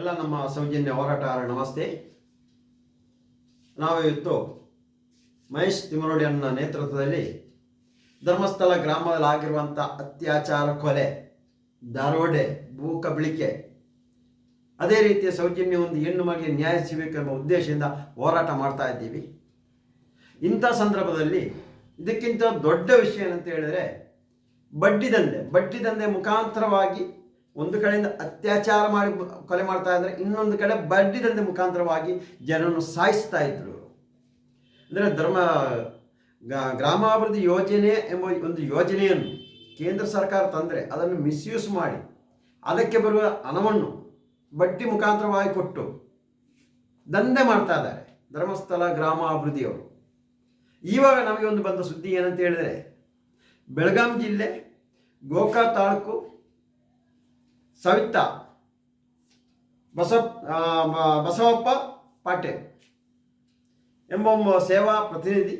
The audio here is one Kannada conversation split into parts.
ಎಲ್ಲ ನಮ್ಮ ಸೌಜನ್ಯ ಹೋರಾಟಗಾರ ನಮಸ್ತೆ. ನಾವು ಇವತ್ತು ಮಹೇಶ್ ತಿಮರೋಡಿಯನ್ನ ನೇತೃತ್ವದಲ್ಲಿ ಧರ್ಮಸ್ಥಳ ಗ್ರಾಮದಲ್ಲಿ ಆಗಿರುವಂಥ ಅತ್ಯಾಚಾರ ಕೊಲೆ ದರೋಡೆ ಭೂ ಕಬಳಿಕೆ, ಅದೇ ರೀತಿಯ ಸೌಜನ್ಯ ಒಂದು ಹೆಣ್ಣು ಮಗಳಿಗೆ ನ್ಯಾಯ ಸಿಗಬೇಕೆಂಬ ಉದ್ದೇಶದಿಂದ ಹೋರಾಟ ಮಾಡ್ತಾ ಇದ್ದೀವಿ. ಇಂಥ ಸಂದರ್ಭದಲ್ಲಿ ಇದಕ್ಕಿಂತ ದೊಡ್ಡ ವಿಷಯ ಏನಂತ ಹೇಳಿದರೆ ಬಡ್ಡಿ ದಂಧೆ ಬಡ್ಡಿ ದಂಧೆ ಮುಖಾಂತರವಾಗಿ ಒಂದು ಕಡೆಯಿಂದ ಅತ್ಯಾಚಾರ ಮಾಡಿ ಕೊಲೆ ಮಾಡ್ತಾ ಇದ್ರೆ ಇನ್ನೊಂದು ಕಡೆ ಬಡ್ಡಿ ದಂಧೆ ಮುಖಾಂತರವಾಗಿ ಜನರನ್ನು ಸಾಯಿಸ್ತಾ ಇದ್ರು. ಅಂದರೆ ಧರ್ಮ ಗ್ರಾಮಾಭಿವೃದ್ಧಿ ಯೋಜನೆ ಎಂಬ ಒಂದು ಯೋಜನೆಯನ್ನು ಕೇಂದ್ರ ಸರ್ಕಾರ ತಂದರೆ ಅದನ್ನು ಮಿಸ್ಯೂಸ್ ಮಾಡಿ ಅದಕ್ಕೆ ಬರುವ ಹಣವನ್ನು ಬಡ್ಡಿ ಮುಖಾಂತರವಾಗಿ ಕೊಟ್ಟು ದಂಧೆ ಮಾಡ್ತಾ ಇದ್ದಾರೆ ಧರ್ಮಸ್ಥಳ ಗ್ರಾಮಾಭಿವೃದ್ಧಿಯವರು. ಇವಾಗ ನಮಗೆ ಒಂದು ಬಂದ ಸುದ್ದಿ ಏನಂತ ಹೇಳಿದರೆ, ಬೆಳಗಾಂ ಜಿಲ್ಲೆ ಗೋಕಾ ತಾಲೂಕು ಸವಿತಾ ಬಸವ ಬಸವಪ್ಪ ಪಾಟೀಲ್ ಎಂಬ ಸೇವಾ ಪ್ರತಿನಿಧಿ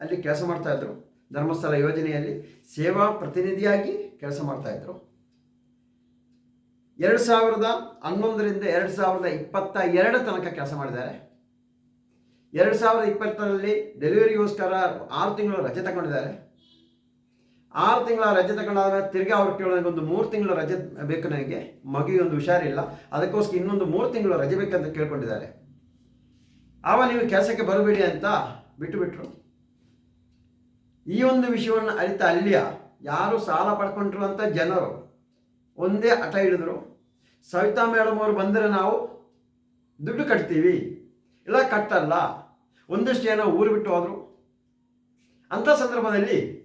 ಅಲ್ಲಿ ಕೆಲಸ ಮಾಡ್ತಾ ಇದ್ರು. ಧರ್ಮಸ್ಥಳ ಯೋಜನೆಯಲ್ಲಿ ಸೇವಾ ಪ್ರತಿನಿಧಿಯಾಗಿ ಕೆಲಸ ಮಾಡ್ತಾಯಿದ್ರು ಎರಡು ಸಾವಿರದ ಹನ್ನೊಂದರಿಂದ ಎರಡು ಸಾವಿರದ ಇಪ್ಪತ್ತ ಎರಡು ತನಕ ಕೆಲಸ ಮಾಡಿದ್ದಾರೆ. ಎರಡು ಸಾವಿರದ ಇಪ್ಪತ್ತರಲ್ಲಿ ಡೆಲಿವರಿಗೋಸ್ಕರ ಆರು ತಿಂಗಳು ರಜೆ ತಗೊಂಡಿದ್ದಾರೆ. ಆರು ತಿಂಗಳ ರಜೆ ತಗೊಂಡಾದ್ಮೇಲೆ ತಿರ್ಗಿ ಅವ್ರು ಕೇಳೋದಕ್ಕೆ ಒಂದು ಮೂರು ತಿಂಗಳು ರಜೆ ಬೇಕು ನನಗೆ. ಮಗುವಿಗೆ ಒಂದು ಹುಷಾರಿಲ್ಲ. ಅದಕ್ಕೋಸ್ಕರ ಇನ್ನೊಂದು ಮೂರು ತಿಂಗಳು ರಜೆ ಬೇಕಂತ ಕೇಳ್ಕೊಂಡಿದ್ದಾರೆ. ಆವ ನೀವು ಕೆಲಸಕ್ಕೆ ಬರಬೇಡಿ ಅಂತ ಬಿಟ್ಟು ಬಿಟ್ರು ಈ ಒಂದು ವಿಷಯವನ್ನು ಅರಿತ ಅಲ್ಲಿಯ ಯಾರು ಸಾಲ ಪಡ್ಕೊಂಡಿರುವಂಥ ಜನರು ಒಂದೇ ಹಠ ಹಿಡಿದ್ರು. ಸವಿತಾ ಮೇಡಮ್ ಅವರು ಬಂದರೆ ನಾವು ದುಡ್ಡು ಕಟ್ತೀವಿ. ಇಲ್ಲ, ಕಟ್ಟಲ್ಲ. ಒಂದಷ್ಟು ಏನೋ ಊರು ಬಿಟ್ಟು ಹೋದರು. ಅಂಥ ಸಂದರ್ಭದಲ್ಲಿ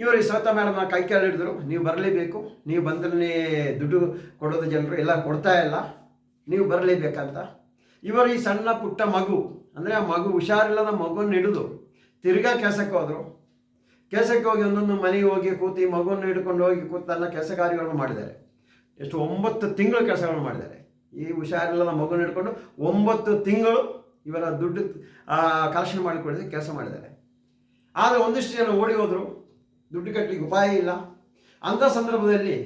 ಇವರು ಈ ಸವಿತಾ ಮೇಡಮ್ನ ಕೈ ಕಾಲು ಹಿಡಿದ್ರು. ನೀವು ಬರಲೇಬೇಕು. ನೀವು ಬಂದ್ರೆ ದುಡ್ಡು ಕೊಡೋದು ಜನರು ಎಲ್ಲ ಕೊಡ್ತಾ ಇಲ್ಲ. ನೀವು ಬರಲೇಬೇಕಂತ. ಇವರು ಈ ಸಣ್ಣ ಪುಟ್ಟ ಮಗು, ಅಂದರೆ ಆ ಮಗು ಹುಷಾರಿಲ್ಲದ ಮಗುವನ್ನು ಹಿಡಿದು ತಿರ್ಗಾ ಕೆಲಸಕ್ಕೆ ಹೋದರು. ಕೆಲಸಕ್ಕೆ ಹೋಗಿ ಒಂದೊಂದು ಮನೆಗೆ ಹೋಗಿ ಕೂತಿ ಮಗುವನ್ನು ಹಿಡ್ಕೊಂಡು ಹೋಗಿ ಕೂತು ತನ್ನ ಕೆಲಸ ಕಾರ್ಯಗಳನ್ನು ಮಾಡಿದ್ದಾರೆ. ಎಷ್ಟು ಒಂಬತ್ತು ತಿಂಗಳು ಕೆಲಸಗಳನ್ನು ಮಾಡಿದ್ದಾರೆ. ಈ ಹುಷಾರಿಲ್ಲದ ಮಗುವನ್ನು ಹಿಡ್ಕೊಂಡು ಒಂಬತ್ತು ತಿಂಗಳು ಇವರ ದುಡ್ಡು ಕಲೆಕ್ಷನ್ ಮಾಡಿಕೊಡಿಸಿ ಕೆಲಸ ಮಾಡಿದ್ದಾರೆ. ಆದರೆ ಒಂದಿಷ್ಟು ಜನ ಓಡಿ ಹೋದರು. ದುಡ್ಡು ಕಟ್ಟಲಿಕ್ಕೆ ಉಪಾಯ ಇಲ್ಲ. ಅಂಥ ಸಂದರ್ಭದಲ್ಲಿ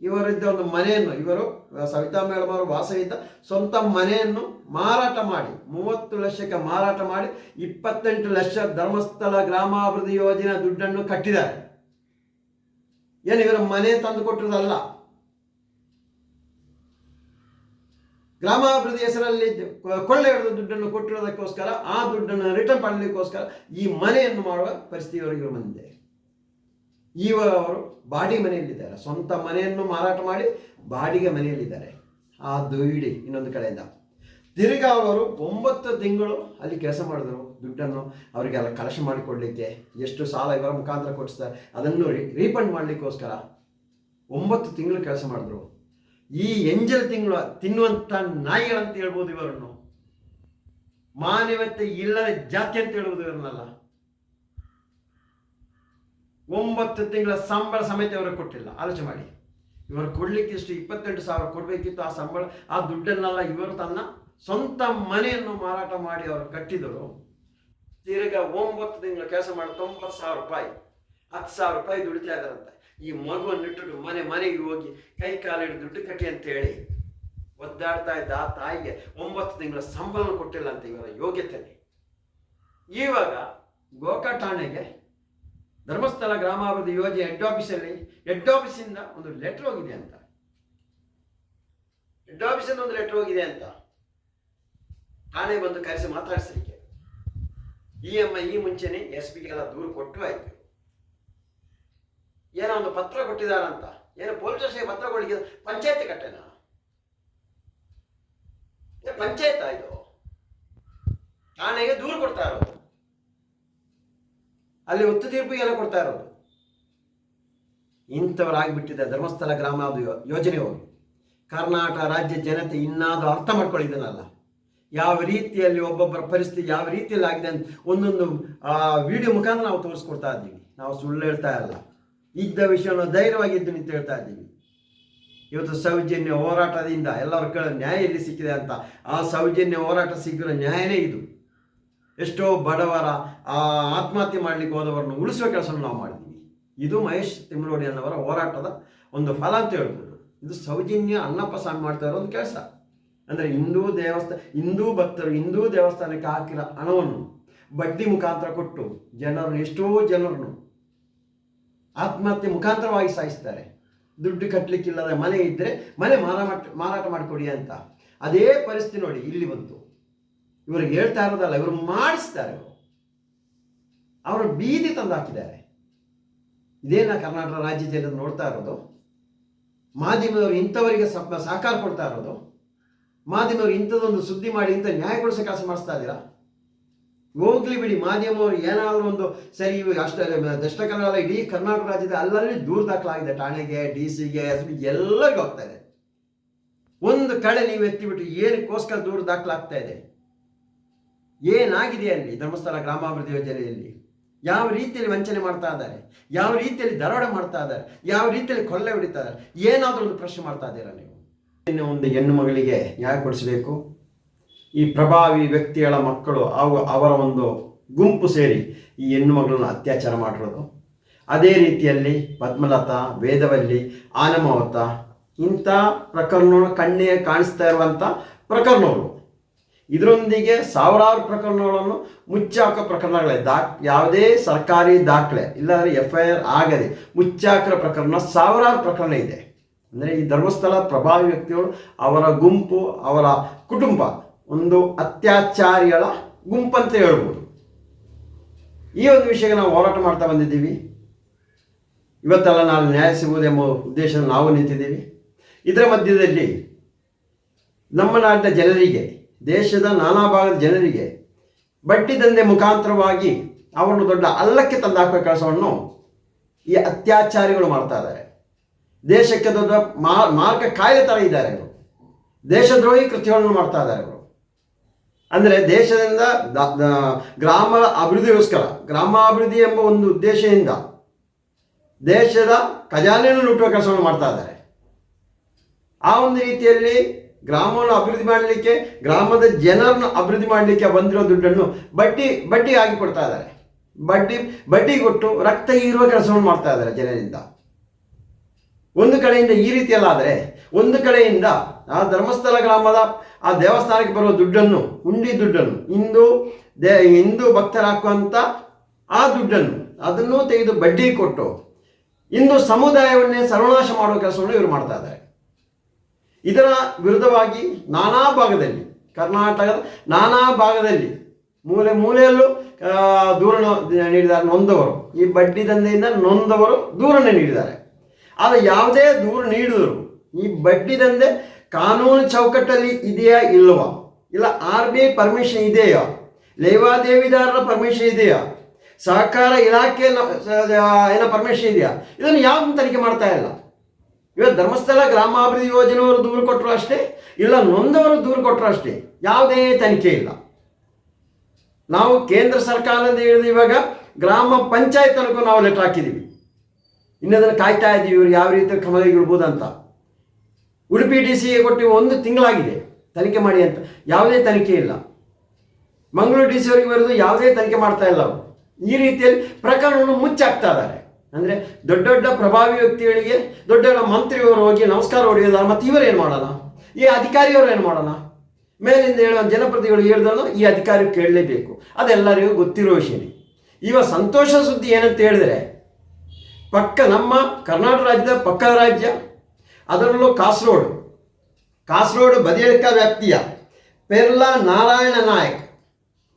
ಇವರಿದ್ದ ಒಂದು ಮನೆಯನ್ನು, ಇವರು ಸವಿತಾ ಮೇಡಮ್ ಅವರು ವಾಸ ಇದ್ದ ಸ್ವಂತ ಮನೆಯನ್ನು ಮಾರಾಟ ಮಾಡಿ, ಮೂವತ್ತು ಲಕ್ಷಕ್ಕೆ ಮಾರಾಟ ಮಾಡಿ, ಇಪ್ಪತ್ತೆಂಟು ಲಕ್ಷ ಧರ್ಮಸ್ಥಳ ಗ್ರಾಮಾಭಿವೃದ್ಧಿ ಯೋಜನೆ ದುಡ್ಡನ್ನು ಕಟ್ಟಿದ್ದಾರೆ. ಏನು ಇವರ ಮನೆ ತಂದು ಕೊಟ್ಟಿರೋದಲ್ಲ? ಗ್ರಾಮಾಭಿವೃದ್ಧಿ ಹೆಸರಲ್ಲಿ ಕೊಳ್ಳೆ ಹಿಡಿದ ದುಡ್ಡನ್ನು ಕೊಟ್ಟಿರೋದಕ್ಕೋಸ್ಕರ, ಆ ದುಡ್ಡನ್ನು ರಿಟರ್ನ್ ಮಾಡಲಿಕ್ಕೋಸ್ಕರ ಈ ಮನೆಯನ್ನು ಮಾಡುವ ಪರಿಸ್ಥಿತಿ ಇವರಿಗೆ ಬಂದಿದೆ. ಇವಾಗ ಅವರು ಬಾಡಿಗೆ ಮನೆಯಲ್ಲಿದ್ದಾರೆ. ಸ್ವಂತ ಮನೆಯನ್ನು ಮಾರಾಟ ಮಾಡಿ ಬಾಡಿಗೆ ಮನೆಯಲ್ಲಿದ್ದಾರೆ. ಆ ದುಡಿ ಇನ್ನೊಂದು ಕಡೆಯಿಂದ. ತಿರುಗಾ ಅವರು ಒಂಬತ್ತು ತಿಂಗಳು ಅಲ್ಲಿ ಕೆಲಸ ಮಾಡಿದ್ರು. ದುಡ್ಡನ್ನು ಅವರಿಗೆಲ್ಲ ಕಲಶ ಮಾಡಿಕೊಡ್ಲಿಕ್ಕೆ ಎಷ್ಟು ಸಾಲ ಇವರ ಮುಖಾಂತರ ಕೊಡಿಸ್ತಾರೆ. ಅದನ್ನು ರೀಫಂಡ್ ಮಾಡಲಿಕ್ಕೋಸ್ಕರ ಒಂಬತ್ತು ತಿಂಗಳು ಕೆಲಸ ಮಾಡಿದ್ರು. ಈ ಎಂಜಲ್ ತಿಂಗಳು, ತಿನ್ನುವಂಥ ನಾಯಿಗಳಂತ ಹೇಳ್ಬೋದು ಇವರನ್ನು. ಮಾನವತೆ ಇಲ್ಲದ ಜಾತಿ ಅಂತ ಹೇಳ್ಬೋದು ಇವರನ್ನೆಲ್ಲ. ಒಂಬತ್ತು ತಿಂಗಳ ಸಂಬಳ ಸಮೇತ ಇವರು ಕೊಟ್ಟಿಲ್ಲ. ಆಲೋಚನೆ ಮಾಡಿ. ಇವರು ಕೊಡ್ಲಿಕ್ಕೆ ಇಷ್ಟು ಇಪ್ಪತ್ತೆಂಟು ಸಾವಿರ ಕೊಡಬೇಕಿತ್ತು, ಆ ಸಂಬಳ, ಆ ದುಡ್ಡನ್ನೆಲ್ಲ ಇವರು ತನ್ನ ಸ್ವಂತ ಮನೆಯನ್ನು ಮಾರಾಟ ಮಾಡಿ ಅವರು ಕಟ್ಟಿದರು ತಿರ್ಗ ಒಂಬತ್ತು ತಿಂಗಳ ಕೆಲಸ ಮಾಡಿ ತೊಂಬತ್ತು ಸಾವಿರ ರೂಪಾಯಿ, ಹತ್ತು ಸಾವಿರ ರೂಪಾಯಿ ದುಡಿತಾ ಇದ್ದಾರಂತೆ. ಈ ಮಗುವನ್ನು ಇಟ್ಟು ಮನೆ, ಮನೆಗೆ ಹೋಗಿ ಕೈ ಕಾಲಿಡಿ ದುಡ್ಡು ಕಟ್ಟಿ ಅಂತ ಹೇಳಿ ಒದ್ದಾಡ್ತಾ ಇದ್ದ ಆ ತಾಯಿಗೆ ಒಂಬತ್ತು ತಿಂಗಳ ಸಂಬಳ ಕೊಟ್ಟಿಲ್ಲ ಅಂತ ಇವರ ಯೋಗ್ಯತೆ ಇವಾಗ ಗೋಕಾ ಠಾಣೆಗೆ ಧರ್ಮಸ್ಥಳ ಗ್ರಾಮಾಭಿವೃದ್ಧಿ ಯೋಜನೆ ಹೆಡ್ ಆಫೀಸಲ್ಲಿ ಹೆಡ್ ಆಫೀಸಿಂದ ಒಂದು ಲೆಟರ್ ಹೋಗಿದೆ ಅಂತ. ಹೆಡ್ ಆಫೀಸಿಂದ ಒಂದು ಲೆಟರ್ ಹೋಗಿದೆ ಅಂತ. ಠಾಣೆ ಬಂದು ಕರೆಸಿ ಮಾತಾಡಿಸಲಿಕ್ಕೆ. ಈ ಅಮ್ಮ ಈ ಮುಂಚೆನೆ ಎಸ್ ಪಿಗೆಲ್ಲ ದೂರು ಕೊಟ್ಟು ಆಯ್ತು. ಏನೋ ಒಂದು ಪತ್ರ ಕೊಟ್ಟಿದ್ದಾರಂತ ಏನೋ ಪೊಲೀಸ್ ಸ್ಟೇಷನ್ಗೆ ಪತ್ರ ಕೊಡಲಿಕ್ಕೆ ಪಂಚಾಯತ್ ಕಟ್ಟೆನಾ? ಪಂಚಾಯತ್ ಇದು? ಠಾಣೆಗೆ ದೂರು ಕೊಡ್ತಾ ಅಲ್ಲಿ ಒತ್ತು ತೀರ್ಪಿಗೆಲ್ಲ ಕೊಡ್ತಾ ಇರೋದು. ಇಂಥವರಾಗಿಬಿಟ್ಟಿದೆ ಧರ್ಮಸ್ಥಳ ಗ್ರಾಮ ಯೋಜನೆ ಹೋಗಿ. ಕರ್ನಾಟಕ ರಾಜ್ಯ ಜನತೆ ಇನ್ನಾದರೂ ಅರ್ಥ ಮಾಡ್ಕೊಳ್ಳಿದ್ದನಲ್ಲ ಯಾವ ರೀತಿಯಲ್ಲಿ ಒಬ್ಬೊಬ್ಬರ ಪರಿಸ್ಥಿತಿ ಯಾವ ರೀತಿಯಲ್ಲಿ ಆಗಿದೆ ಅಂತ ಒಂದೊಂದು ವಿಡಿಯೋ ಮುಖಾಂತರ ನಾವು ತೋರಿಸ್ಕೊಡ್ತಾ ಇದ್ದೀವಿ. ನಾವು ಸುಳ್ಳು ಹೇಳ್ತಾ ಇಲ್ಲ. ಇದ್ದ ಧೈರ್ಯವಾಗಿ ಇದ್ದು ನಿಂತು ಹೇಳ್ತಾ ಇದ್ದೀವಿ. ಇವತ್ತು ಸೌಜನ್ಯ ಹೋರಾಟದಿಂದ ಎಲ್ಲರ ಕಡೆ ನ್ಯಾಯ ಎಲ್ಲಿ ಸಿಕ್ಕಿದೆ ಅಂತ. ಆ ಸೌಜನ್ಯ ಹೋರಾಟ ಸಿಕ್ಕಿರೋ ನ್ಯಾಯನೇ ಇದು. ಎಷ್ಟೋ ಬಡವರ, ಆ, ಆತ್ಮಹತ್ಯೆ ಮಾಡಲಿಕ್ಕೆ ಹೋದವರನ್ನು ಉಳಿಸುವ ಕೆಲಸವನ್ನು ನಾವು ಮಾಡಿದ್ದೀವಿ. ಇದು ಮಹೇಶ್ ತಿಮ್ಮರೋಡಿ ಅನ್ನವರ ಹೋರಾಟದ ಒಂದು ಫಲ ಅಂತ ಹೇಳ್ಬೋದು. ಇದು ಸೌಜನ್ಯ ಅನ್ನಪ್ಪ ಸ್ವಾಮಿ ಮಾಡ್ತಾ ಇರೋ ಒಂದು ಕೆಲಸ. ಅಂದರೆ ಹಿಂದೂ ದೇವಸ್ಥಾನ ಹಿಂದೂ ಭಕ್ತರು, ಹಿಂದೂ ದೇವಸ್ಥಾನಕ್ಕೆ ಹಾಕಿರೋ ಹಣವನ್ನು ಬಡ್ಡಿ ಮುಖಾಂತರ ಕೊಟ್ಟು ಜನರನ್ನು, ಎಷ್ಟೋ ಜನರನ್ನು ಆತ್ಮಹತ್ಯೆ ಮುಖಾಂತರವಾಗಿ ಸಾಯಿಸ್ತಾರೆ. ದುಡ್ಡು ಕಟ್ಟಲಿಕ್ಕಿಲ್ಲದ ಮನೆ ಇದ್ದರೆ ಮನೆ ಮಾರಾಟ ಮಾರಾಟ ಮಾಡಿಕೊಡಿ ಅಂತ. ಅದೇ ಪರಿಸ್ಥಿತಿ ನೋಡಿ, ಇಲ್ಲಿ ಬಂತು. ಇವ್ರಿಗೆ ಹೇಳ್ತಾ ಇರೋದಲ್ಲ, ಇವರು ಮಾಡಿಸ್ತಾರೆ ಇವರು. ಅವರು ಬೀದಿ ತಂದು ಹಾಕಿದ್ದಾರೆ ಇದೇನ ಕರ್ನಾಟಕ ರಾಜ್ಯದಲ್ಲಿ ನೋಡ್ತಾ ಇರೋದು? ಮಾಧ್ಯಮದವರು ಇಂಥವರಿಗೆ ಸ್ವಲ್ಪ ಸಹಕಾರ ಕೊಡ್ತಾ ಇರೋದು? ಮಾಧ್ಯಮದವರು ಇಂಥದ್ದೊಂದು ಸುದ್ದಿ ಮಾಡಿ ಇಂಥ ನ್ಯಾಯಗೊಳಿಸೋ ಕೆಲಸ ಮಾಡಿಸ್ತಾ ಇದ್ದೀರಾ? ಹೋಗ್ಲಿ ಬಿಡಿ ಮಾಧ್ಯಮವರು ಏನಾದರೂ ಒಂದು ಸರಿ ಇವಾಗ ಅಷ್ಟೇ ದಕ್ಷಿಣ ಕನ್ನಡ ಇಡೀ ಕರ್ನಾಟಕ ರಾಜ್ಯದ ಅಲ್ಲಲ್ಲಿ ದೂರ ದಾಖಲಾಗಿದೆ. ಠಾಣೆಗೆ, ಡಿ ಸಿಗೆ, ಎಸ್ ಬಿ ಎಲ್ಲರಿಗೂ ಹೋಗ್ತಾ ಇದೆ. ಒಂದು ಕಡೆ ನೀವು ಎತ್ತಿಬಿಟ್ಟು ಏನಕ್ಕೋಸ್ಕರ ದೂರ ದಾಖಲಾಗ್ತಾ ಇದೆ? ಏನಾಗಿದೆ ಅಲ್ಲಿ? ಧರ್ಮಸ್ಥಳ ಗ್ರಾಮಾಭಿವೃದ್ಧಿ ಯೋಜನೆಯಲ್ಲಿ ಯಾವ ರೀತಿಯಲ್ಲಿ ವಂಚನೆ ಮಾಡ್ತಾ ಇದ್ದಾರೆ? ಯಾವ ರೀತಿಯಲ್ಲಿ ದರೋಡೆ ಮಾಡ್ತಾ ಇದ್ದಾರೆ? ಯಾವ ರೀತಿಯಲ್ಲಿ ಕೊಲ್ಲೆ ಹೊಡಿತಾ ಏನಾದರೂ ಒಂದು ಪ್ರಶ್ನೆ ಮಾಡ್ತಾ ಇದ್ದೀರಾ ನೀವು? ಇನ್ನು ಒಂದು ಹೆಣ್ಣು ಮಗಳಿಗೆ ನ್ಯಾಯ ಕೊಡಿಸಬೇಕು. ಈ ಪ್ರಭಾವಿ ವ್ಯಕ್ತಿಗಳ ಮಕ್ಕಳು ಅವು ಅವರ ಒಂದು ಗುಂಪು ಸೇರಿ ಈ ಹೆಣ್ಣು ಮಗಳನ್ನು ಅತ್ಯಾಚಾರ ಮಾಡಿರೋದು. ಅದೇ ರೀತಿಯಲ್ಲಿ ಪದ್ಮಲತಾ, ವೇದವಲ್ಲಿ, ಆನಮಾವತ, ಇಂಥ ಪ್ರಕರಣಗಳು ಕಣ್ಣೇ ಕಾಣಿಸ್ತಾ ಇರುವಂಥ ಪ್ರಕರಣಗಳು. ಇದರೊಂದಿಗೆ ಸಾವಿರಾರು ಪ್ರಕರಣಗಳನ್ನು ಮುಚ್ಚಾಕ ಪ್ರಕರಣಗಳೇ. ದಾ, ಯಾವುದೇ ಸರ್ಕಾರಿ ದಾಖಲೆ, ಇಲ್ಲಾಂದರೆ ಎಫ್ ಐ ಆರ್ ಆಗದೆ ಮುಚ್ಚಾಕರ ಪ್ರಕರಣ ಸಾವಿರಾರು ಪ್ರಕರಣ ಇದೆ. ಅಂದರೆ ಈ ಧರ್ಮಸ್ಥಳ ಪ್ರಭಾವಿ ವ್ಯಕ್ತಿಗಳು, ಅವರ ಗುಂಪು, ಅವರ ಕುಟುಂಬ, ಒಂದು ಅತ್ಯಾಚಾರಿಗಳ ಗುಂಪಂತ ಹೇಳ್ಬೋದು. ಈ ಒಂದು ವಿಷಯಕ್ಕೆ ನಾವು ಹೋರಾಟ ಮಾಡ್ತಾ ಬಂದಿದ್ದೀವಿ. ಇವತ್ತೆಲ್ಲ ನಾವು ನ್ಯಾಯ ಸಿಗುವುದೆಂಬ ಉದ್ದೇಶ ನಾವು ನಿಂತಿದ್ದೀವಿ. ಇದರ ಮಧ್ಯದಲ್ಲಿ ನಮ್ಮ ನಾಡಿನ ಜನರಿಗೆ ದೇಶದ ನಾನಾ ಭಾಗದ ಜನರಿಗೆ ಬಟ್ಟಿ ದಂಧೆ ಮುಖಾಂತರವಾಗಿ ಅವರನ್ನು ದೊಡ್ಡ ಅಲ್ಲಕ್ಕೆ ತಂದಾಕುವ ಕೆಲಸವನ್ನು ಈ ಅತ್ಯಾಚಾರಿಗಳು ಮಾಡ್ತಾ ಇದ್ದಾರೆ. ದೇಶಕ್ಕೆ ದೊಡ್ಡ ಮಾರ್ಗ ಕಾಯಿಲೆ ಥರ ಇದ್ದಾರೆ ಅವರು ದೇಶದ್ರೋಹಿ ಕೃತ್ಯಗಳನ್ನು ಮಾಡ್ತಾ ಇದ್ದಾರೆ ಅವರು ಅಂದರೆ ದೇಶದಿಂದ ಗ್ರಾಮ ಅಭಿವೃದ್ಧಿಗೋಸ್ಕರ, ಗ್ರಾಮಾಭಿವೃದ್ಧಿ ಎಂಬ ಒಂದು ಉದ್ದೇಶದಿಂದ ದೇಶದ ಖಜಾನೆಯನ್ನು ಲುಟ್ಟುವ ಕೆಲಸವನ್ನು ಮಾಡ್ತಾ ಇದ್ದಾರೆ. ಆ ಒಂದು ರೀತಿಯಲ್ಲಿ ಗ್ರಾಮವನ್ನು ಅಭಿವೃದ್ಧಿ ಮಾಡಲಿಕ್ಕೆ, ಗ್ರಾಮದ ಜನರನ್ನು ಅಭಿವೃದ್ಧಿ ಮಾಡಲಿಕ್ಕೆ ಬಂದಿರೋ ದುಡ್ಡನ್ನು ಬಡ್ಡಿ ಬಡ್ಡಿ ಆಗಿ ಕೊಡ್ತಾ ಇದ್ದಾರೆ. ಬಡ್ಡಿ ಬಡ್ಡಿ ಕೊಟ್ಟು ರಕ್ತ ಹೀರುವ ಕೆಲಸವನ್ನು ಮಾಡ್ತಾ ಇದ್ದಾರೆ ಜನರಿಂದ. ಒಂದು ಕಡೆಯಿಂದ ಈ ರೀತಿಯಲ್ಲ ಆದರೆ ಒಂದು ಕಡೆಯಿಂದ ಆ ಧರ್ಮಸ್ಥಳ ಗ್ರಾಮದ ಆ ದೇವಸ್ಥಾನಕ್ಕೆ ಬರುವ ದುಡ್ಡನ್ನು, ಉಂಡಿ ದುಡ್ಡನ್ನು, ಹಿಂದೂ ದೇ, ಹಿಂದೂ ಭಕ್ತರಾಕುವಂಥ ಆ ದುಡ್ಡನ್ನು, ಅದನ್ನು ತೆಗೆದು ಬಡ್ಡಿ ಕೊಟ್ಟು ಇಂದು ಸಮುದಾಯವನ್ನೇ ಸರ್ವನಾಶ ಮಾಡುವ ಕೆಲಸವನ್ನು ಇವರು ಮಾಡ್ತಾ ಇದ್ದಾರೆ. ಇದರ ವಿರುದ್ಧವಾಗಿ ನಾನಾ ಭಾಗದಲ್ಲಿ ಕರ್ನಾಟಕದ ನಾನಾ ಭಾಗದಲ್ಲಿ ಮೂಲೆ ಮೂಲೆಯಲ್ಲೂ ದೂರ ನೀಡಿದ್ದಾರೆ ನೊಂದವರು. ಈ ಬಡ್ಡಿ ದಂಧೆಯಿಂದ ನೊಂದವರು ದೂರನ್ನು ನೀಡಿದ್ದಾರೆ. ಆದರೆ ಯಾವುದೇ ದೂರ ನೀಡಿದರು ಈ ಬಡ್ಡಿ ದಂಧೆ ಕಾನೂನು ಚೌಕಟ್ಟಲ್ಲಿ ಇದೆಯಾ ಇಲ್ಲವಾ? ಇಲ್ಲ, ಆರ್ ಬಿ ಐ ಪರ್ಮಿಷನ್ ಇದೆಯಾ? ಲೇವಾದೇವಿದಾರರ ಪರ್ಮಿಷನ್ ಇದೆಯಾ? ಸಹಕಾರ ಇಲಾಖೆ ಏನೋ ಪರ್ಮಿಷನ್ ಇದೆಯಾ? ಇದನ್ನು ಯಾವ ತನಿಖೆ ಮಾಡ್ತಾ ಇಲ್ಲ? ಇವತ್ತು ಧರ್ಮಸ್ಥಳ ಗ್ರಾಮಾಭಿವೃದ್ಧಿ ಯೋಜನೆಯವರು ದೂರು ಕೊಟ್ಟರು ಅಷ್ಟೇ, ಇಲ್ಲ ನೊಂದವರು ದೂರು ಕೊಟ್ಟರು ಅಷ್ಟೇ, ಯಾವುದೇ ತನಿಖೆ ಇಲ್ಲ. ನಾವು ಕೇಂದ್ರ ಸರ್ಕಾರದಿಂದ ಹಿಡಿದು ಇವಾಗ ಗ್ರಾಮ ಪಂಚಾಯತ್ ತನಕ ನಾವು ಲೆಟರ್ ಹಾಕಿದ್ದೀವಿ ಇನ್ನದನ್ನು ಕಾಯ್ತಾ ಇದ್ದೀವಿ ಇವರು ಯಾವ ರೀತಿ ಕ್ರಮ ಇಡ್ಬೋದು ಅಂತ ಉಡುಪಿ ಡಿ ಸಿಗೆ ಕೊಟ್ಟು ಒಂದು ತಿಂಗಳಾಗಿದೆ, ತನಿಖೆ ಮಾಡಿ ಅಂತ, ಯಾವುದೇ ತನಿಖೆ ಇಲ್ಲ. ಮಂಗಳೂರು ಡಿ ಸಿ ಬರೋದು ಯಾವುದೇ ತನಿಖೆ ಮಾಡ್ತಾ ಇಲ್ಲ ಈ ರೀತಿಯಲ್ಲಿ ಪ್ರಕರಣವನ್ನು ಮುಚ್ಚಾಕ್ತಾ ಇದ್ದಾರೆ. ಅಂದರೆ ದೊಡ್ಡ ದೊಡ್ಡ ಪ್ರಭಾವಿ ವ್ಯಕ್ತಿಗಳಿಗೆ, ದೊಡ್ಡ ದೊಡ್ಡ ಮಂತ್ರಿಯವರು ಹೋಗಿ ನಮಸ್ಕಾರ ಹೊಡೆಯೋದಾರ ಮತ್ತು ಇವರು ಏನು ಮಾಡೋಣ? ಈ ಅಧಿಕಾರಿಯವರು ಏನು ಮಾಡೋಣ? ಮೇಲಿಂದ ಹೇಳುವ ಜನಪ್ರತಿಗಳು ಹೇಳಿದ್ರು ಈ ಅಧಿಕಾರಿ ಕೇಳಲೇಬೇಕು. ಅದೆಲ್ಲರಿಗೂ ಗೊತ್ತಿರೋ ವಿಷಯ. ಇವ ಸಂತೋಷ ಸುದ್ದಿ ಏನಂತ ಹೇಳಿದ್ರೆ, ಪಕ್ಕ ನಮ್ಮ ಕರ್ನಾಟಕ ರಾಜ್ಯದ ಪಕ್ಕದ ರಾಜ್ಯ, ಅದರಲ್ಲೂ ಕಾಸರೋಡು ಕಾಸರೋಡು ಬದಿಯಡ್ಕ ವ್ಯಾಪ್ತಿಯ ಪೆರ್ಲಾ ನಾರಾಯಣ ನಾಯಕ್.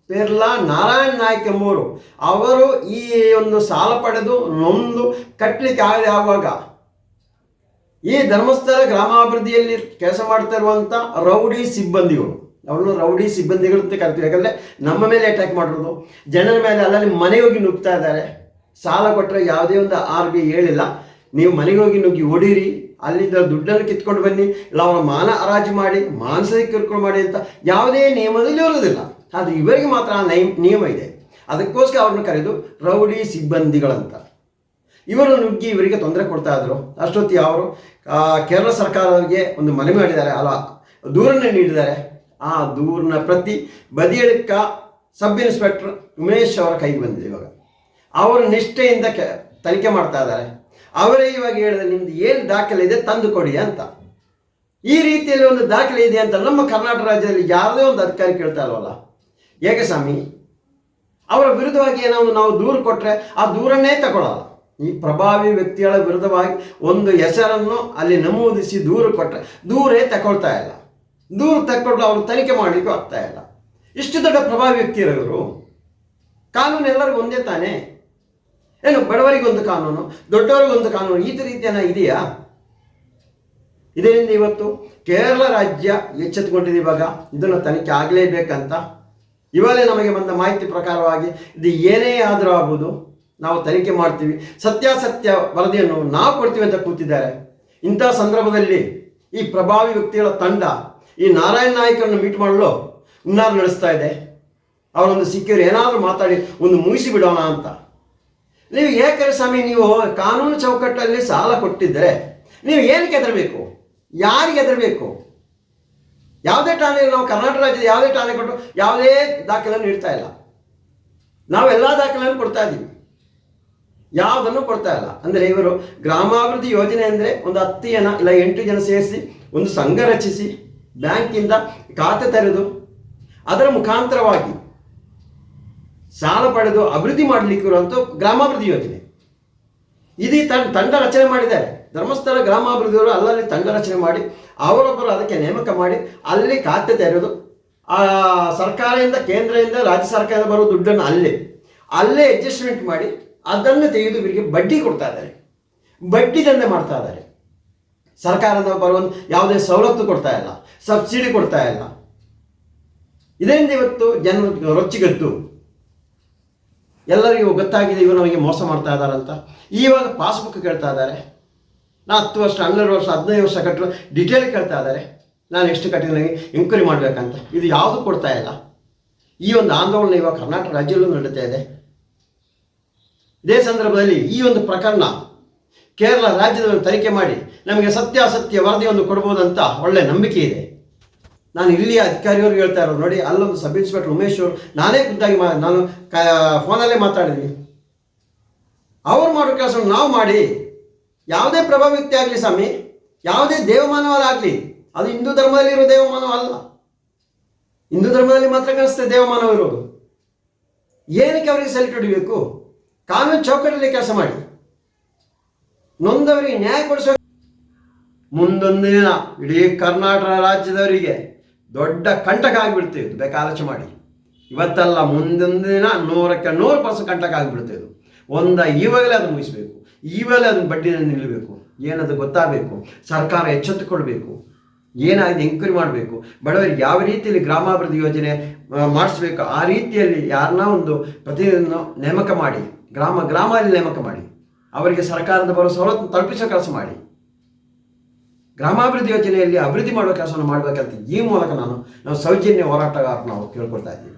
ಪೆರ್ಲಾ, ನಾರಾಯಣ್ ನಾಯ್ಕ ಎಂಬುವರು ಅವರು ಈ ಒಂದು ಸಾಲ ಪಡೆದು ನೊಂದು ಕಟ್ಟಲಿಕ್ಕೆ ಆಗದೆ ಆಗುವಾಗ ಈ ಧರ್ಮಸ್ಥಳ ಗ್ರಾಮಾಭಿವೃದ್ಧಿಯಲ್ಲಿ ಕೆಲಸ ಮಾಡ್ತಾ ಇರುವಂಥ ರೌಡಿ ಸಿಬ್ಬಂದಿಗಳು. ಅವರನ್ನು ರೌಡಿ ಸಿಬ್ಬಂದಿಗಳು ಅಂತ ಕರಿತೀವಿ. ಯಾಕಂದರೆ ನಮ್ಮ ಮೇಲೆ ಅಟ್ಯಾಕ್ ಮಾಡಿರೋದು. ಜನರ ಮೇಲೆ ಅಲ್ಲಲ್ಲಿ ಮನೆ ಹೋಗಿ ನುಗ್ತಾ ಇದ್ದಾರೆ. ಸಾಲ ಕೊಟ್ಟರೆ ಯಾವುದೇ ಒಂದು ಆರ್ ಬಿ ಹೇಳಿಲ್ಲ. ನೀವು ಮನೆಗೆ ಹೋಗಿ ನುಗ್ಗಿ ಹೊಡೀರಿ. ಅಲ್ಲಿಂದ ದುಡ್ಡನ್ನು ಕಿತ್ಕೊಂಡು ಬನ್ನಿ. ಇಲ್ಲ ಅವರ ಮಾನ ಹರಾಜು ಮಾಡಿ ಮಾನಸಿಕ ಕಿರ್ಕೊಂಡು ಮಾಡಿ ಅಂತ ಯಾವುದೇ ನಿಯಮದಲ್ಲಿ ಇರೋದಿಲ್ಲ ಆದರೆ ಇವರಿಗೆ ಮಾತ್ರ ಆ ನೈ, ನಿಯಮ ಇದೆ. ಅದಕ್ಕೋಸ್ಕರ ಅವ್ರನ್ನ ಕರೆದು ರೌಡಿ ಸಿಬ್ಬಂದಿಗಳಂತ. ಇವರು ನುಗ್ಗಿ ಇವರಿಗೆ ತೊಂದರೆ ಕೊಡ್ತಾ ಇದ್ರು. ಅಷ್ಟೊತ್ತಿಗೆ ಅವರು ಕೇರಳ ಸರ್ಕಾರಕ್ಕೆ ಒಂದು ಮನವಿ ಮಾಡಿದ್ದಾರೆ. ಅಲ್ಲ, ದೂರನ್ನು ನೀಡಿದ್ದಾರೆ. ಆ ದೂರಿನ ಪ್ರತಿ ಬದಿಯಡ್ಕ ಸಬ್ ಇನ್ಸ್ಪೆಕ್ಟರ್ ಉಮೇಶ್ ಅವರ ಕೈಗೆ ಬಂದಿದೆ ಇವಾಗ. ಅವರು ನಿಷ್ಠೆಯಿಂದ ಕೆ, ತನಿಖೆ ಮಾಡ್ತಾ ಇದ್ದಾರೆ. ಅವರೇ ಇವಾಗ ಹೇಳಿದ್ರೆ ನಿಮ್ದು ಏನು ದಾಖಲೆ ಇದೆ ತಂದು ಕೊಡಿ ಅಂತ. ಈ ರೀತಿಯಲ್ಲಿ ಒಂದು ದಾಖಲೆ ಇದೆ ಅಂತ ನಮ್ಮ ಕರ್ನಾಟಕ ರಾಜ್ಯದಲ್ಲಿ ಯಾರದೇ ಒಂದು ಅಧಿಕಾರಿ ಕೇಳ್ತಾ ಇಲ್ವಲ್ಲ? ಏಕೆ ಸ್ವಾಮಿ ಅವರ ವಿರುದ್ಧವಾಗಿ ಏನೋ ನಾವು ದೂರು ಕೊಟ್ಟರೆ ಆ ದೂರನ್ನೇ ತಗೊಳ್ಳಲ್ಲ ಈ ಪ್ರಭಾವಿ ವ್ಯಕ್ತಿಗಳ ವಿರುದ್ಧವಾಗಿ ಒಂದು ಹೆಸರನ್ನು ಅಲ್ಲಿ ನಮೂದಿಸಿ ದೂರು ಕೊಟ್ಟರೆ ದೂರೇ ತಗೊಳ್ತಾ ಇಲ್ಲ. ದೂರು ತಕ್ಕೊಂಡು ಅವರು ತನಿಖೆ ಮಾಡಲಿಕ್ಕೂ ಆಗ್ತಾ ಇಲ್ಲ. ಇಷ್ಟು ದೊಡ್ಡ ಪ್ರಭಾವಿ ವ್ಯಕ್ತಿ ಇರೋರು ಕಾನೂನು ಎಲ್ಲರಿಗೂ ಒಂದೇ ತಾನೇ? ಏನು ಬಡವರಿಗೊಂದು ಕಾನೂನು, ದೊಡ್ಡವರಿಗೊಂದು ಕಾನೂನು, ಈ ರೀತಿಯನ್ನ ಇದೆಯಾ? ಇದರಿಂದ ಇವತ್ತು ಕೇರಳ ರಾಜ್ಯ ಎಚ್ಚೆತ್ತುಕೊಂಡಿದೆ ಇವಾಗ. ಇದನ್ನು ತನಿಖೆ ಆಗಲೇಬೇಕಂತ ಇವಾಗಲೇ ನಮಗೆ ಬಂದ ಮಾಹಿತಿ ಪ್ರಕಾರವಾಗಿ ಇದು ಏನೇ ಆದರೂ ಆಗ್ಬೋದು. ನಾವು ತನಿಖೆ ಮಾಡ್ತೀವಿ. ಸತ್ಯಾಸತ್ಯ ವರದಿಯನ್ನು ನಾವು ಕೊಡ್ತೀವಿ ಅಂತ ಕೂತಿದ್ದಾರೆ. ಇಂಥ ಸಂದರ್ಭದಲ್ಲಿ ಈ ಪ್ರಭಾವಿ ವ್ಯಕ್ತಿಗಳ ತಂಡ ಈ ನಾರಾಯಣ ನಾಯಕರನ್ನು ಮೀಟ್ ಮಾಡಲು ಹುನ್ನಾರ ನಡೆಸ್ತಾ ಇದೆ. ಅವರೊಂದು ಸಿಕ್ಕಿರು ಏನಾದರೂ ಮಾತಾಡಿ ಒಂದು ಮುಗಿಸಿ ಬಿಡೋಣ ಅಂತ. ನೀವು ಏಕರೆ ಸ್ವಾಮಿ, ನೀವು ಕಾನೂನು ಚೌಕಟ್ಟಲ್ಲಿ ಸಾಲ ಕೊಟ್ಟಿದ್ದರೆ ನೀವು ಏನಕ್ಕೆ ಹೆದರಬೇಕು? ಯಾರಿಗೆ ಹೆದರಬೇಕು? ಯಾವುದೇ ಠಾಣೆಯಲ್ಲಿ ನಾವು ಕರ್ನಾಟಕ ರಾಜ್ಯದ ಯಾವುದೇ ಠಾಣೆ ಕೊಟ್ಟು ಯಾವುದೇ ದಾಖಲೆಯನ್ನು ನೀಡ್ತಾ ಇಲ್ಲ. ನಾವು ಎಲ್ಲ ದಾಖಲೆಯನ್ನು ಕೊಡ್ತಾ ಇದ್ದೀವಿ. ಯಾವುದನ್ನು ಕೊಡ್ತಾ ಇಲ್ಲ. ಅಂದರೆ ಇವರು ಗ್ರಾಮಾಭಿವೃದ್ಧಿ ಯೋಜನೆ ಅಂದರೆ ಒಂದು ಹತ್ತು ಜನ ಇಲ್ಲ, ಎಂಟು ಜನ ಸೇರಿಸಿ ಒಂದು ಸಂಘ ರಚಿಸಿ ಬ್ಯಾಂಕಿಂದ ಖಾತೆ ತೆರೆದು ಅದರ ಮುಖಾಂತರವಾಗಿ ಸಾಲ ಪಡೆದು ಅಭಿವೃದ್ಧಿ ಮಾಡಲಿಕ್ಕೆ ಇರುವಂಥ ಗ್ರಾಮಾಭಿವೃದ್ಧಿ ಯೋಜನೆ. ಇದೀ ತಂಡ ತಂಡ ರಚನೆ ಮಾಡಿದ್ದಾರೆ. ಧರ್ಮಸ್ಥಳ ಗ್ರಾಮಾಭಿವೃದ್ಧಿಯವರು ಅಲ್ಲಲ್ಲಿ ತಂಡ ರಚನೆ ಮಾಡಿ ಅವರೊಬ್ಬರು ಅದಕ್ಕೆ ನೇಮಕ ಮಾಡಿ ಅಲ್ಲಿ ಖಾತೆ ತೆರೆದು, ಆ, ಸರ್ಕಾರದಿಂದ, ಕೇಂದ್ರದಿಂದ, ರಾಜ್ಯ ಸರ್ಕಾರದಿಂದ ಬರೋ ದುಡ್ಡನ್ನು ಅಲ್ಲೇ ಅಲ್ಲೇ ಅಡ್ಜಸ್ಟ್ಮೆಂಟ್ ಮಾಡಿ ಅದನ್ನು ತೆಗೆದು ಇವರಿಗೆ ಬಡ್ಡಿ ಕೊಡ್ತಾ ಇದ್ದಾರೆ. ಬಡ್ಡಿ ದಂಧೆ ಮಾಡ್ತಾ ಇದ್ದಾರೆ. ಸರ್ಕಾರದ ಬರುವಂಥ ಯಾವುದೇ ಸವಲತ್ತು ಕೊಡ್ತಾ ಇಲ್ಲ, ಸಬ್ಸಿಡಿ ಕೊಡ್ತಾ ಇಲ್ಲ. ಇದರಿಂದ ಇವತ್ತು ಜನರು ರೊಚ್ಚಿಗದ್ದು. ಎಲ್ಲರಿಗೂ ಗೊತ್ತಾಗಿದೆ ಇವರು ನಮಗೆ ಮೋಸ ಮಾಡ್ತಾ ಇದ್ದಾರಂತ ಈವಾಗ ಪಾಸ್ಬುಕ್ ಕೇಳ್ತಾ ಇದ್ದಾರೆ. ನಾ ಹತ್ತು ವರ್ಷ, ಹನ್ನೆರಡು ವರ್ಷ, ಹದಿನೈದು ವರ್ಷ ಕಟ್ಟರು ಡಿಟೇಲ್ ಕೇಳ್ತಾ ಇದ್ದಾರೆ. ನಾನು ಎಷ್ಟು ಕಟ್ಟಿದ ನನಗೆ ಎಂಕ್ವೈರಿ ಮಾಡಬೇಕಂತ. ಇದು ಯಾವುದು ಕೊಡ್ತಾ ಇಲ್ಲ. ಈ ಒಂದು ಆಂದೋಲನ ಇವಾಗ ಕರ್ನಾಟಕ ರಾಜ್ಯದಲ್ಲೂ ನಡೀತಾ ಇದೆ. ಇದೇ ಸಂದರ್ಭದಲ್ಲಿ ಈ ಒಂದು ಪ್ರಕರಣ ಕೇರಳ ರಾಜ್ಯದಲ್ಲಿ ತನಿಖೆ ಮಾಡಿ ನಮಗೆ ಸತ್ಯಾಸತ್ಯ ವರದಿಯನ್ನು ಕೊಡ್ಬೋದಂತ ಒಳ್ಳೆ ನಂಬಿಕೆ ಇದೆ. ನಾನು ಇಲ್ಲಿಯ ಅಧಿಕಾರಿಯವರು ಹೇಳ್ತಾ ಇರೋದು ನೋಡಿ, ಅಲ್ಲೊಂದು ಸಬ್ ಇನ್ಸ್ಪೆಕ್ಟರ್ ಉಮೇಶ್ ಅವರು, ನಾನೇ ಖುದ್ದಾಗಿ ನಾನು ಫೋನಲ್ಲೇ ಮಾತಾಡಿದ್ವಿ ಅವ್ರು ಮಾಡೋ ಕೆಲಸವನ್ನು ನಾವು ಮಾಡಿ. ಯಾವುದೇ ಪ್ರಭಾವ ವ್ಯಕ್ತಿ ಆಗಲಿ ಸ್ವಾಮಿ, ಯಾವುದೇ ದೇವಮಾನವರಾಗಲಿ ಅದು ಹಿಂದೂ ಧರ್ಮದಲ್ಲಿರೋ ದೇವಮಾನವ ಅಲ್ಲ. ಹಿಂದೂ ಧರ್ಮದಲ್ಲಿ ಮಾತ್ರ ಕಾಣಿಸ್ತದೆ ದೇವಮಾನವ ಇರೋದು. ಏನಕ್ಕೆ ಅವರಿಗೆ ಸೆಲೆಕ್ಟ್ ಹೊಡಿಬೇಕು? ಕಾನೂನು ಚೌಕಟ್ಟಲ್ಲಿ ಕೆಲಸ ಮಾಡಿ. ನೊಂದವರಿಗೆ ನ್ಯಾಯ ಕೊಡಿಸೋ ಮುಂದೊಂದು ದಿನ ಇಡೀ ಕರ್ನಾಟಕ ರಾಜ್ಯದವರಿಗೆ ದೊಡ್ಡ ಕಂಟಕ ಆಗಿಬಿಡ್ತೇವೆ. ಬೇಕಾ ಮಾಡಿ. ಇವತ್ತಲ್ಲ, ಮುಂದೊಂದು ದಿನ ನೂರಕ್ಕೆ ನೂರು ಪರ್ಸೆಂಟ್ ಕಂಟಕ ಆಗಿಬಿಡುತ್ತೆ ಇದು ಒಂದ ಈವಾಗಲೇ ಅದನ್ನು ಮುಗಿಸ್ಬೇಕು. ಈವಾಗಲೇ ಅದನ್ನ ಬಡ್ಡಿನ ನಿಲ್ಲಬೇಕು ಏನದು ಗೊತ್ತಾಗಬೇಕು? ಸರ್ಕಾರ ಎಚ್ಚೆತ್ತುಕೊಳ್ಬೇಕು. ಏನಾಗಿದೆ ಎಂಕ್ವೈರಿ ಮಾಡಬೇಕು. ಬಡವರಿಗೆ ಯಾವ ರೀತಿಯಲ್ಲಿ ಗ್ರಾಮಾಭಿವೃದ್ಧಿ ಯೋಜನೆ ಮಾಡಿಸ್ಬೇಕು? ಆ ರೀತಿಯಲ್ಲಿ ಯಾರನ್ನ ಒಂದು ಪ್ರತಿನಿಧಿಯನ್ನು ನೇಮಕ ಮಾಡಿ, ಗ್ರಾಮ, ಗ್ರಾಮದಲ್ಲಿ ನೇಮಕ ಮಾಡಿ. ಅವರಿಗೆ ಸರ್ಕಾರದ ಬರೋ ಸವಲತ್ತು ತಲುಪಿಸೋ ಕೆಲಸ ಮಾಡಿ. ಗ್ರಾಮಾಭಿವೃದ್ಧಿ ಯೋಜನೆಯಲ್ಲಿ ಅಭಿವೃದ್ಧಿ ಮಾಡುವ ಕೆಲಸವನ್ನು ಮಾಡಬೇಕಂತ ಈ ಮೂಲಕ ನಾನು, ನಾವು ಸೌಜನ್ಯ ಹೋರಾಟಗಾರ ನಾವು ಕೇಳ್ಕೊಳ್ತಾ ಇದ್ದೀವಿ.